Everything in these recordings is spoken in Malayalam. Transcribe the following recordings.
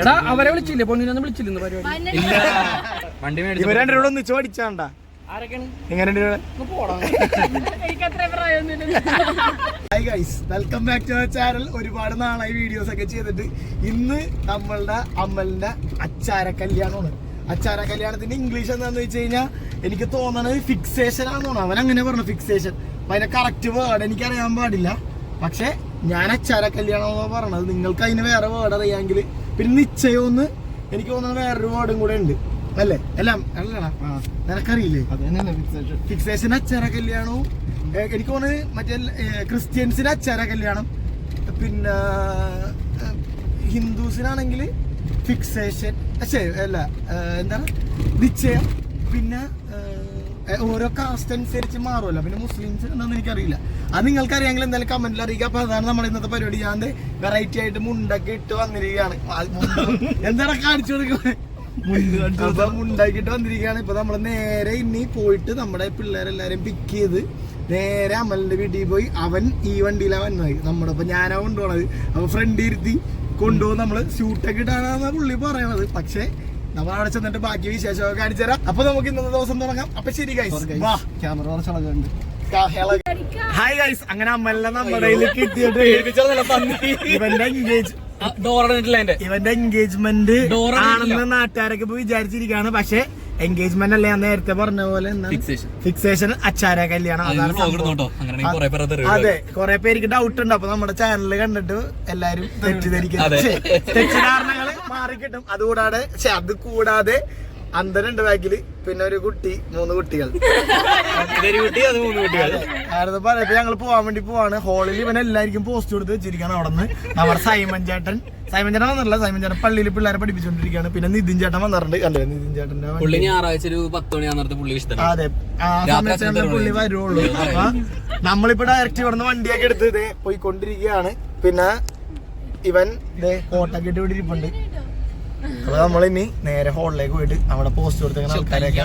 എടാ അവരെ വിളിച്ചില്ലേ? പൊന്നിനൊന്നും വിളിച്ചില്ലെന്ന് പരിപാടി? വണ്ടി ഇവർ മേടിച്ചു രണ്ടുപേരും ഒന്നിച്ച് പഠിച്ചാണ്ടാ? ഒന്ന് പോടാ. Hi guys welcome back to channel ഒരുപാട് നാളായി വീഡിയോസ് ഒക്കെ ചെയ്തിട്ട് ഇന്ന് നമ്മളുടെ അമ്മലിന്റെ അച്ചാര കല്യാണമാണ്. അച്ചാര കല്യാണത്തിന്റെ ഇംഗ്ലീഷ് എന്താന്ന് വെച്ച് കഴിഞ്ഞാൽ എനിക്ക് തോന്നണത് ഫിക്സേഷൻ ആണെന്നാണ്. അവൻ അങ്ങനെ പറഞ്ഞു ഫിക്സേഷൻ അപ്പൊ അതിന്റെ കറക്റ്റ് വേർഡ് എനിക്ക് അറിയാൻ പാടില്ല. പക്ഷെ ഞാൻ അച്ചാര കല്യാണം എന്നാണ് പറഞ്ഞത്. നിങ്ങൾക്ക് അതിന് വേറെ വേർഡ് അറിയാമെങ്കിൽ പിന്നെ നിശ്ചയമെന്ന് എനിക്ക് തോന്നുന്നത് വേറൊരു വേർഡും കൂടെ ഉണ്ട്. അല്ലേ? എല്ലാം അല്ലടാ. നിനക്കറിയില്ലേ? ഫിക്സേഷൻ അച്ചാര കല്യാണവും. എനിക്ക് തോന്നുന്നത് മറ്റേ ക്രിസ്ത്യൻസിന് അച്ചാര കല്യാണം. പിന്നെ ഹിന്ദുസിനാണെങ്കിൽ ഫിക്സേഷൻ അച്ഛേ അല്ല എന്താ എന്താണ്? നിശ്ചയം. പിന്നെ ഓരോ കാസ്റ്റ് അനുസരിച്ച് മാറുമല്ലോ. പിന്നെ മുസ്ലിംസ് എന്താണെന്ന് എനിക്കറിയില്ല. അത് നിങ്ങൾക്ക് അറിയാമെങ്കിൽ എന്തായാലും കമന്റിൽ അറിയിക്കുക. അപ്പൊ അതാണ് നമ്മുടെ ഇന്നത്തെ പരിപാടി. ഞാൻ വെറൈറ്റി ആയിട്ട് മുണ്ടൊക്കെ ഇട്ട് വന്നിരിക്കുകയാണ്. എന്താണ് കാണിച്ചു കൊടുക്കുന്നത് അപ്പൊ മുണ്ടാക്കിട്ട് വന്നിരിക്കുകയാണ്. ഇപ്പൊ നമ്മൾ നേരെ ഇനി പോയിട്ട് നമ്മുടെ പിള്ളേരെല്ലാരും പിക്ക് ചെയ്ത് നേരെ അമലിന്റെ വീട്ടിൽ പോയി അവൻ ഈ വണ്ടിയിലാണ് വന്നത്. നമ്മുടെ ഇപ്പൊ ഞാനാ കൊണ്ടുപോണത്. അപ്പൊ ഫ്രണ്ട് ഇരുത്തി കൊണ്ടുപോകും നമ്മൾ. സ്യൂട്ടൊക്കെ ഇടാനാണ് പുള്ളി പറയണത്. പക്ഷെ നമ്മൾ അവിടെ ചെന്നിട്ട് ബാക്കി വിശേഷമൊക്കെ കാണിച്ചു തരാം. അപ്പൊ നമുക്ക് ഇന്നത്തെ ദിവസം തുടങ്ങാം. അപ്പൊ ശരി ഗൈസ് ക്യാമറ കുറച്ചുണ്ട് ഹായ് ഗൈസ് അങ്ങനെ അമ്മല്ല നമ്മുടെ കിട്ടിയിട്ട് ഇവന്റെ എൻഗേജ് ഇവന്റെ എൻഗേജ്മെന്റ്. ആണെന്ന് നാട്ടുകാരൊക്കെ ഇപ്പൊ വിചാരിച്ചിരിക്കാണ്. പക്ഷെ എൻഗേജ്മെന്റ് അല്ലേ? ഞാൻ നേരത്തെ പറഞ്ഞ പോലെ. ഫിക്സേഷൻ അച്ചാര കല്യാണം. അത് കൊറേ പേർക്ക് ഡൗട്ട് ഉണ്ട്. അപ്പൊ നമ്മുടെ ചാനൽ കണ്ടിട്ട് എല്ലാരും തെറ്റിദ്ധരിക്കും അതെ. മാറിക്കിട്ടും. അതുകൂടാതെ പക്ഷെ അത് കൂടാതെ അന്തരണ്ട് ബാക്കിൽ. പിന്നെ ഒരു കുട്ടി മൂന്ന് കുട്ടികൾ. ഇതൊരു കുട്ടി അത് മൂന്ന് കുട്ടികൾ. ആയിരുന്നു പറയപ്പോ ഞങ്ങൾ പോവാൻ വേണ്ടി പോവാണ്. ഹോളിൽ ഇവൻ എല്ലാവർക്കും പോസ്റ്റ് കൊടുത്ത് വെച്ചിരിക്കുകയാണ് അവിടെ നിന്ന് നമ്മുടെ സൈമൻ ചേട്ടൻ. സൈമൻ ചേട്ടൻ വന്നിട്ടില്ല. സൈമൻ ചേട്ടൻ പള്ളിയിൽ പിള്ളേരെ പഠിപ്പിച്ചുകൊണ്ടിരിക്കുകയാണ് പിന്നെ നിതിൻ ചേട്ടൻ വന്നിട്ടുണ്ട്. കണ്ടോ? നിതിൻ ചേട്ടന്റെ. പുള്ളി ഞായറാഴ്ച ഒരു പത്ത് മണിയാകുന്ന പുള്ളി അതെ. ആ സമയത്ത് പുള്ളി. വരുള്ളൂ. അപ്പൊ നമ്മളിപ്പോ ഡയറക്റ്റ് ഇവിടുന്ന് വണ്ടിയൊക്കെ എടുത്ത് പോയി പോയിക്കൊണ്ടിരിക്കുകയാണ്. പിന്നെ ഇവൻ കോട്ടൊക്കെ ഇട്ട് ഇവിടെ ഇരിപ്പുണ്ട്. അപ്പൊ നമ്മളിനി നേരെ ഹോളിലേക്ക് പോയിട്ട് അവിടെ പോസ്റ്റ് കൊടുത്തേക്കുന്ന ആൾക്കാരെയൊക്കെ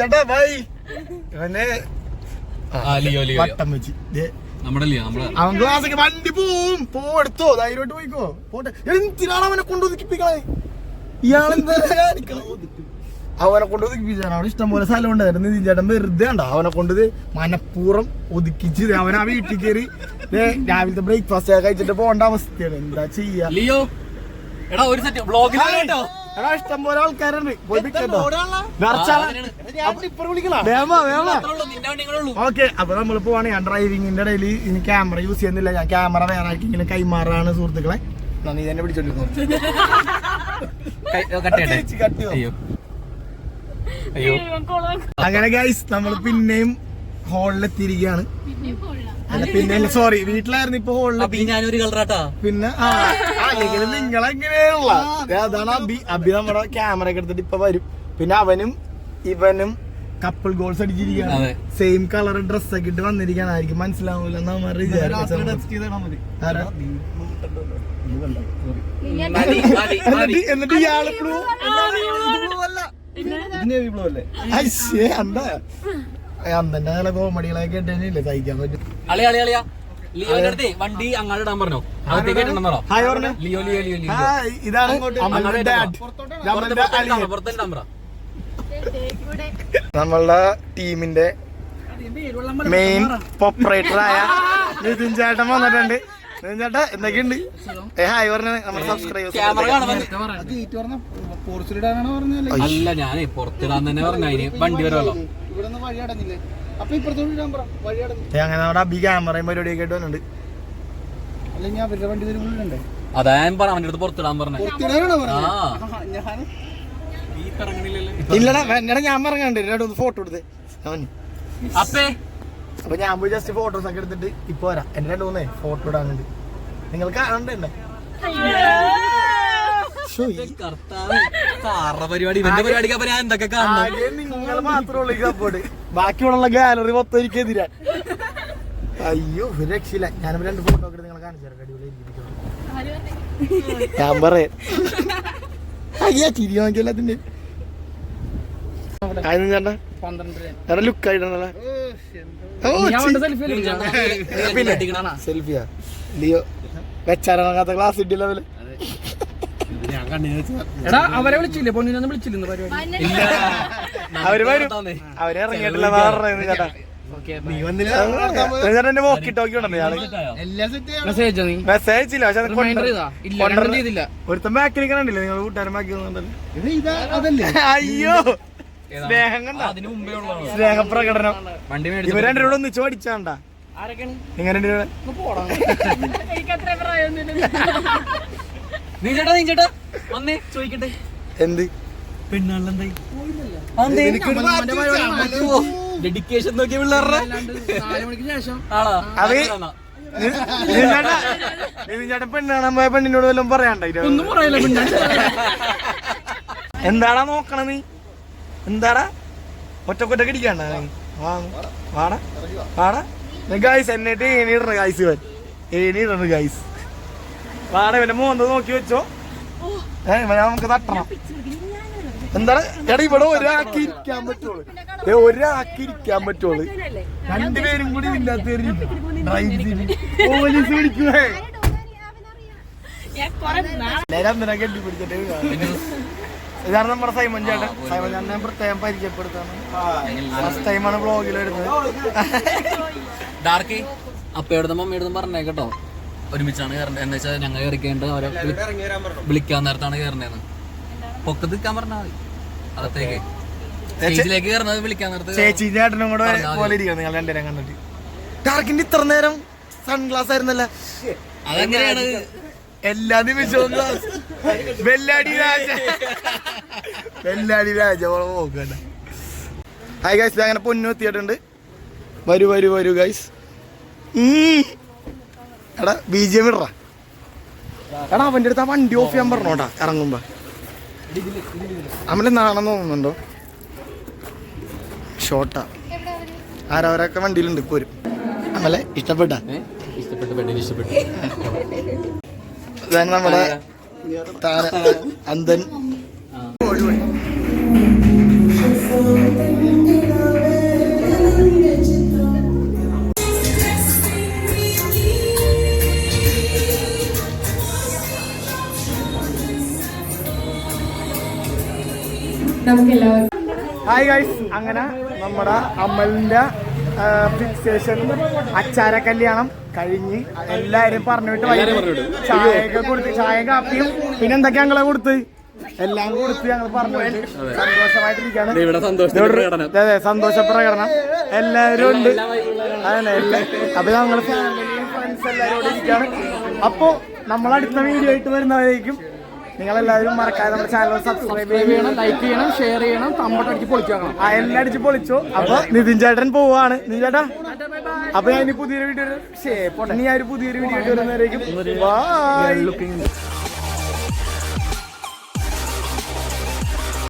ചേട്ടാ ബൈ വട്ടം വെച്ച്. അവൻ ക്ലാസ്സൊക്കെ വണ്ടി പോവും. പോ എടുത്തോ. ധൈര്യമായിട്ട് പോയിക്കോ. പോട്ടെ. എന്തിനാണ് അവനെ കൊണ്ട് ഒതുക്കിപ്പിക്കണേ ഇയാളെന്താ കാണിക്കണേ? അവനെ കൊണ്ട് ഒതുക്കിപ്പിച്ചാണ് അവിടെ ഇഷ്ടംപോലെ സ്ഥലം ഉണ്ടായിരുന്നു. നിതിൻ ചേട്ടൻ വെറുതെ ഉണ്ടോ അവനെ കൊണ്ട് മനഃപൂർവം ഒതുക്കിച്ച് അവൻ ആ വീട്ടിൽ കയറി രാവിലത്തെ ബ്രേക്ക്ഫാസ്റ്റ് ഒക്കെ കഴിച്ചിട്ട് പോകേണ്ട അവസ്ഥയാണ്. എന്താ ചെയ്യാ? ലിയോ എടാ ഒരു സെറ്റ് വ്ലോഗിൽ കേട്ടോ. എടാ ഇഷ്ടംപോലെ ആൾക്കാരുണ്ട്. ഓക്കെ അപ്പൊ നമ്മൾ പോവാണ്. ഞാൻ ഡ്രൈവിങ്ങിന്റെ ഇടയിൽ ഇനി ക്യാമറ യൂസ് ചെയ്യുന്നില്ല. ഞാൻ ക്യാമറ വേറെ ആർക്കെങ്കിലും കൈമാറാണ് സുഹൃത്തുക്കളെ. നന്ദി തന്നെ പിടിച്ചോണ്ടിരുന്നു? അയ്യോ. അങ്ങനെ ഗൈസ് നമ്മൾ പിന്നെയും ഹോളിലെത്തിയിരിക്കുകയാണ് അല്ല പിന്നെ സോറി വീട്ടിലായിരുന്നു ഇപ്പൊ ഹോളിൽ ഈ ഞാനൊരു കളറാട്ടാ പിന്നെ ആ അല്ലെങ്കിൽ നിങ്ങളെങ്ങനെയുള്ള അതാണ് അബി അബി നമ്മുടെ ക്യാമറ ഒക്കെ എടുത്തിട്ട് ഇപ്പൊ വരും. പിന്നെ അവനും ഇവനും കപ്പിൾ ഗോൾസ് അടിച്ചിരിക്കുകയാണ്. സെയിം കളർ ഡ്രസ് ഒക്കെ ഇട്ട് വന്നിരിക്കുകയാണ്. ആയിരിക്കും മനസ്സിലാവൂല എന്നിട്ട് ആരാ? മതി, അയ്യേ അന്ത അന്തന്റെ നല്ല കോമഡികളൊക്കെ കേട്ടില്ലേ സഹിക്കാൻ പറ്റും. അളിയ അളിയ അളിയ. ലിയോന്റെ അടുത്തേ വണ്ടി അങ്ങോട്ട് ഇടാൻ പറഞ്ഞോ? അകത്തേക്ക് ഇടണമെന്നോ ഹായ് പറഞ്ഞു? ലിയോ ലിയോ ലിയോ ഇതാണ് നമ്മളുടെ നമ്മളുടെ ടീമിന്റെ മെയിൻ പോപ്പറേറ്ററായ നിതിൻ ചേട്ടൻ വന്നിട്ടുണ്ട്. ചേട്ടാ എന്തൊക്കെയുണ്ട്? ഏ ഹായ് നമ്മുടെ സബ്സ്ക്രൈബേഴ്സ് അല്ല? ഞാനേ പുറത്തിടാൻ തന്നെ പറഞ്ഞ അതിന് വണ്ടി വരുമല്ലോ അങ്ങനെ നമ്മുടെ അബി ക്യാമറയും പരിപാടിയൊക്കെ ആയിട്ട് വന്നിട്ടുണ്ട്. അതാ ഞാൻ പറഞ്ഞ അടുത്ത് പുറത്തിടാൻ പറഞ്ഞു. ഇല്ലടാ എന്നടാ ഞാൻ ഒന്ന് ഫോട്ടോ എടുത്ത്. അവൻ അപ്പേ. അപ്പൊ ഞാൻ പോയി ജസ്റ്റ് ഫോട്ടോസ് ഒക്കെ എടുത്തിട്ട് ഇപ്പൊ വരാം. എന്റെ രണ്ട് മൂന്നേ ഫോട്ടോ ഇടാനുണ്ട്. നിങ്ങൾ കാണണ്ടേ ഞാൻ നിങ്ങൾ സപ്പോർട്ട് ബാക്കിയുള്ള ഗാലറി മൊത്തം എനിക്ക് എതിരാ. അയ്യോ ഒരു രക്ഷയില്ല. ഞാനിപ്പോ രണ്ട് ഫോട്ടോ ഒക്കെ നിങ്ങളെ കാണിച്ചു തരാം. അടിപൊളി ഞാൻ പറയാം. അയ്യാ ചിരി നോക്കിയല്ല അതിന്റെ അതിന് ചേട്ടാ വേറെ ലുക്ക് ആയിട്ടാണല്ലേ ഓ സെൽഫി പിന്നെ സെൽഫിയാ ലിയോ ക്ലാസ് എടാ അവരെ വിളിച്ചില്ലേ? പൊന്നിനൊന്നും വിളിച്ചില്ലെന്ന് പരിപാടി. ഇല്ല. അവർ വരും. അവർ ഇറങ്ങിയിട്ടില്ല എന്നാ പറയുന്നത് ചേട്ടാ. ചേട്ടാ എന്നെ നോക്കിട്ട് നോക്കിയുണ്ടോ ഞാൾ മെസ്സേജ് നീ? മെസ്സേജ് അയച്ചില്ല പക്ഷെ അത് റിമൈൻഡർ കൊണ്ടുവര- ചെയ്താ? ഇല്ല കൊണ്ടുവര- ചെയ്തില്ല. ഒരുത്തൻ ബാക്കിൽ കണ്ടില്ലേ നിങ്ങൾ കൂട്ടുകാരൻ ബാക്കി അയ്യോ. സ്നേഹം കണ്ട? സ്നേഹപ്രകടനം. വണ്ടി ഇവർ രണ്ടുപേരും ഒന്നിച്ച് പഠിച്ചാണ്ട നിങ്ങൾ രണ്ടുപേരും ഒന്ന് പോടാ. നീ ചേട്ടാ നീ ചേട്ടാ. വന്നേ ചോദിക്കട്ടെ. എന്ത്? പെണ്ണാളെന്തായി ഡെഡിക്കേഷൻ നോക്കിയ പിള്ളേരുടെ? നാല് മണിക്ക് ശേഷം. ആണോ? അത് ചേട്ടൻ പെണ്ണ് കാണാൻ പോയ പെണ്ണിനോട് വല്ലതും പറയാണ്ട ഒന്നും പറയില്ല എന്താടാ നോക്കണ നീ എന്താടാ? ഒറ്റക്കൊറ്റക്ക് ഇടിക്കണ്ട വാടാ വാടാ. ഗൈസ് എന്നിട്ട് ഏണിയിടണ ഗൈസ് ഇവൻ. ഏണിയിടണ ഗൈസ് വാട ഇവന്റെ മോന്ത നോക്കി വെച്ചോ. ഏ നമുക്ക് തട്ടണം. എന്താണ് എടാ ഇവിടെ ഒരാൾക്ക് ഇരിക്കാൻ പറ്റുള്ളൂ. ഏ ഒരാൾക്ക് ഇരിക്കാൻ പറ്റുള്ളൂ. രണ്ടുപേരും കൂടി ഇല്ലാത്ത പോലീസ് പിടിക്കുവേ നേരം എന്തിനാ കെട്ടിപ്പിടിച്ചിട്ട് ഇതാണ് നമ്മുടെ സൈമൻ ചേട്ടൻ. സൈമൻ ചേട്ടനെ പ്രത്യേകം പരിചയപ്പെടുത്താണ് ഫസ്റ്റ് ടൈമാണ് ബ്ലോഗിൽ വരുന്നത്. ഡാർക്കി അപ്പയോടും മമ്മിയോടും പറഞ്ഞേ കേട്ടോ. ഒരുമിച്ചാണ് കയറേണ്ടത് എന്താ വെച്ചാൽ ഞങ്ങൾ കയറിക്കേണ്ട അവരെ വിളി- വിളിക്കാൻ നേരത്താണ് കയറേണ്ടത് പൊക്കത്ത് നിൽക്കാൻ പറഞ്ഞാൽ മതി. അകത്തേക്ക്. സ്റ്റേജിലേക്ക് കയറുന്നത് വിളിക്കാൻ നേരത്തെ ചേച്ചി ചേട്ടനും കൂടെ പോലെ ഇരിക്കണം. നിങ്ങൾ രണ്ടുപേരും കണ്ടിട്ട്. ഡാർക്കിന്റെ ഇത്ര നേരം സൺഗ്ലാസ് ആയിരുന്നല്ല? അതെങ്ങനെയാണ്? എല്ലാ നിമിഷവും വെല്ലാടി രാജ. വെല്ലാടി രാജ നോക്കണ്ട. ഹായ് ഗൈസ് അങ്ങനെ പൊന്നു എത്തിയിട്ടുണ്ട്. വരൂ വരൂ വരൂ ഗൈസ് എടാ ബി ജെ പി ഇടറ. എടാ അവന്റെ അടുത്ത് ആ വണ്ടി ഓഫ് ചെയ്യാൻ പറഞ്ഞോട്ടാ ഇറങ്ങുമ്പോ. അമ്മലെ നാണെന്ന് തോന്നുന്നുണ്ടോ? ഷോട്ടാ ആരവരൊക്കെ വണ്ടിയിലുണ്ട് പോരും അമ്മലെ ഇഷ്ടപ്പെട്ട? ഇഷ്ടപ്പെട്ടു പെണ്ണിന് ഇഷ്ടപ്പെട്ടു. ഇതാണ് നമ്മുടെ താര അന്തൻ ഹായ് ഗൈസ് അങ്ങനെ നമ്മുടെ അമലിന്റെ ഫിക്സേഷൻ അച്ചാര കല്യാണം. കഴിഞ്ഞ് എല്ലാരും പറഞ്ഞിട്ട് വൈകിട്ട് ചായയൊക്കെ കൊടുത്ത് ചായ കാപ്പിയും പിന്നെ എന്തൊക്കെ ഞങ്ങളെ കൊടുത്ത്? എല്ലാം കൊടുത്ത് ഞങ്ങൾ പറഞ്ഞു ഇവിടെ- അതെ സന്തോഷ പ്രകടനം. എല്ലാവരും ഉണ്ട്. അതന്നെ അപ്പൊ ഞങ്ങൾ അപ്പൊ ഫ്രണ്ട്സ് എല്ലാവരും അപ്പോ നമ്മൾ അടുത്ത വീഡിയോ ആയിട്ട് വരുന്നവരേക്കും നിങ്ങൾ എല്ലാവരും മറക്കാതെ നമ്മുടെ ചാനൽ സബ്സ്ക്രൈബ് ചെയ്യണം ചെയ്യണം. ലൈക്ക് ചെയ്യണം ഷെയർ ചെയ്യണം തമ്പട്ടടിച്ച് പൊളിച്ചു ആ എല്ലാം അടിച്ച് പൊളിച്ചു. അപ്പൊ നിതിൻ ചേട്ടൻ പോവാണ് നിതിൻ ചേട്ടാ അപ്പൊ ഞാൻ ഇനി പുതിയൊരു വീഡിയോ ഇനി ഞാൻ ഒരു പുതിയൊരു വീഡിയോ വരുന്നവരേക്കും